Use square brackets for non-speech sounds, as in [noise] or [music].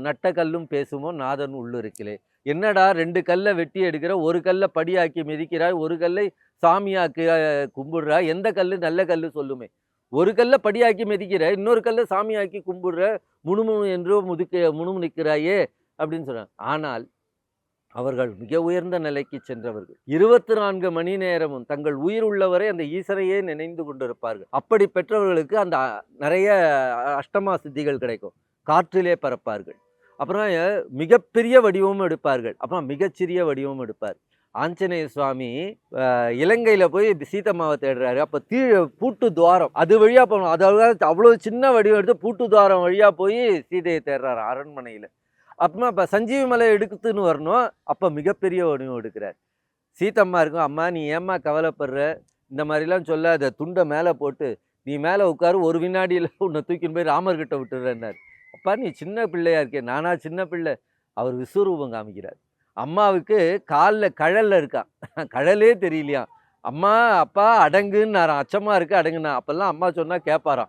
நட்ட கல்லும் பேசுமோ நாதன் உள்ளுருக்கிலே. என்னடா ரெண்டு கல்லை வெட்டி எடுக்கிற ஒரு கல்லை படியாக்கி மிதிக்கிறாய் ஒரு கல்லை சாமியாக்கி அஹ், கும்பிடுறாய் எந்த கல்லு நல்ல கல்லு சொல்லுமே. ஒரு கல்லை படியாக்கி மிதிக்கிற இன்னொரு கல்லை சாமியாக்கி கும்பிடுற முணுமுணு என்றோ முதுக்க முணுமுணிக்கிறாயே அப்படின்னு சொல்றாங்க. ஆனால் அவர்கள் மிக உயர்ந்த நிலைக்கு சென்றவர்கள். இருபத்தி நான்கு மணி நேரமும் தங்கள் உயிர் உள்ளவரை அந்த ஈசரையே நினைந்து கொண்டிருப்பார்கள். அப்படி பெற்றவர்களுக்கு அந்த நிறைய அஷ்டமா சித்திகள் கிடைக்கும். காற்றிலே பறப்பார்கள். அப்புறம் மிகப்பெரிய வடிவமும் எடுப்பார்கள். அப்புறம் மிகச்சிறிய வடிவமும் எடுப்பார். ஆஞ்சநேய சுவாமி இலங்கையில் போய் சீதம்மாவை தேடுறாரு. அப்போ தீ பூட்டு துவாரம் அது வழியாக போகணும் அதாவது அவ்வளோ சின்ன வடிவம் எடுத்து பூட்டு துவாரம் வழியாக போய் சீதையை தேடுறாரு அரண்மனையில். அப்புறமா இப்போ சஞ்சீவி மலை எடுக்குதுன்னு வரணும். அப்போ மிகப்பெரிய வடிவம் எடுக்கிறார். சீத்தம்மா இருக்கும் அம்மா நீ ஏம்மா கவலைப்படுற? இந்த மாதிரிலாம் சொல்லாத. துண்டை மேலே போட்டு நீ மேலே உட்காரு ஒரு வினாடியில் உன்னை தூக்கின்னு போய் ராமர்கிட்ட விட்டுறேன்னார். அப்பா நீ சின்ன பிள்ளையா இருக்கே நானா சின்ன பிள்ளை. அவர் விஸ்வரூபம் காமிக்கிறார். அம்மாவுக்கு காலில் கழலில் இருக்கான். [laughs] கழலே தெரியலையாம். அம்மா அப்பா அடங்குன்னாராம். அச்சமாக இருக்கு அடங்குனா அப்போல்லாம் அம்மா சொன்னால் கேட்பாராம்